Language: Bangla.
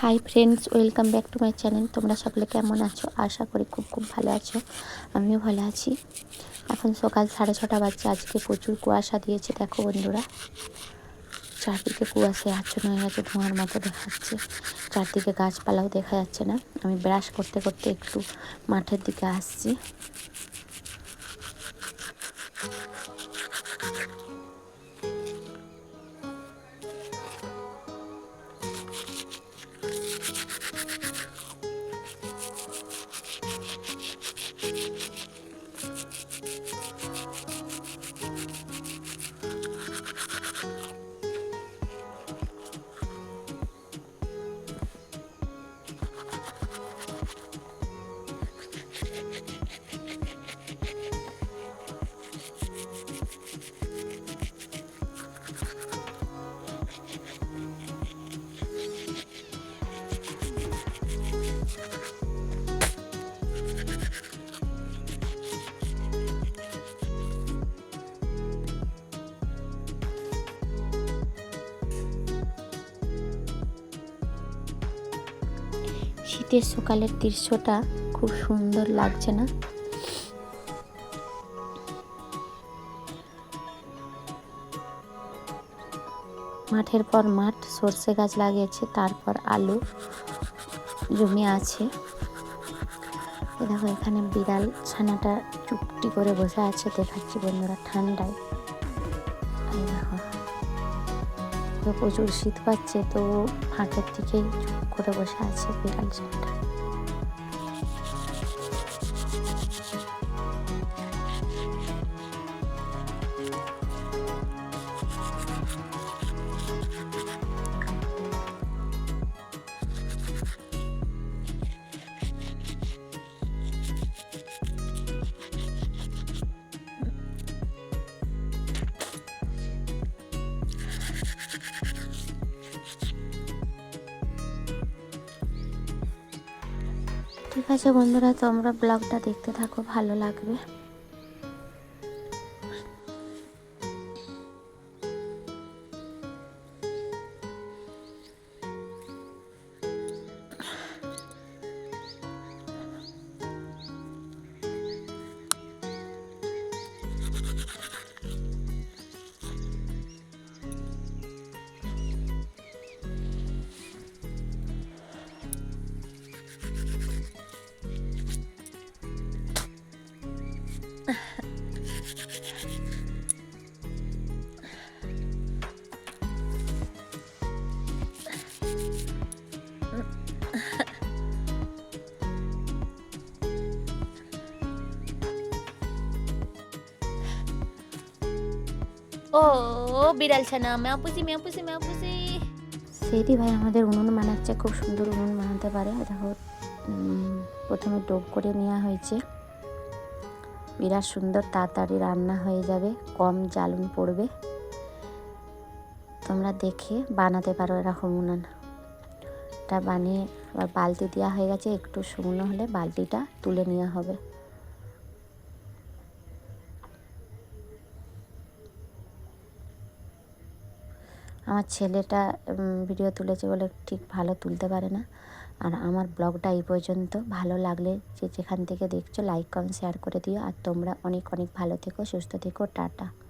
Hi friends welcome back to my channel তোমরা সকলে কেমন আছো? আশা করি খুব খুব ভালো আছো। আমিও ভালো আছি। এখন সকাল সাড়ে ছটা বাজছে। আজকে প্রচুর কুয়াশা দিয়েছে, দেখো বন্ধুরা। চারদিকে কুয়াশে, আচ্ছন্ন হয়ে গেছে, ধোঁয়ার মতো দেখাচ্ছে। চারদিকে গাছপালাও দেখা যাচ্ছে না। আমি ব্রাশ করতে করতে একটু মাঠের দিকে আসছি। শীতের সকালের দৃশ্যটা খুব সুন্দর লাগছে না? মাঠের পর মাঠ, সর্ষে গাছ লাগিয়েছে, তারপর আলু জমি আছে। দেখো, এখানে বিড়াল ছানাটা চুপটি করে বসে আছে, দেখাচ্ছি বন্ধুরা ঠান্ডায়। দেখো। প্রচুর শীত পাচ্ছে তো ফাঁকের দিকেই চুপ করে বসে আছে বিড়াল ছানাটা ঠিক আছে বন্ধুরা তোমরা ব্লগটা দেখতে থাকো ভালো লাগবে। ও, বিড়াল ছানা, ম্যাও পুষি ম্যাও পুষি ম্যাও পুষি সেইটি ভাই আমাদের উনুন বানাচ্ছে, খুব সুন্দর উনুন বানাতে পারে। দেখো প্রথমে ডোব করে নেওয়া হয়েছে। বিরাট সুন্দর তাড়াতাড়ি রান্না হয়ে যাবে, কম জ্বালন পড়বে। তোমরা দেখে বানাতে পারো এরকম উনুন এটা বানিয়ে আবার বালতি দেওয়া হয়ে গেছে, একটু শুকনো হলে বালতিটা তুলে নেওয়া হবে। আমার ছেলেটা ভিডিও তুলেছে বলে ঠিক ভালো তুলতে পারে না। আর আমার ব্লগটা এই পর্যন্ত। ভালো লাগলে যে যেখান থেকে দেখছ লাইক কমেন্ট শেয়ার করে দিও। আর তোমরা অনেক অনেক ভালো থেকো, সুস্থ থেকো, টাটা।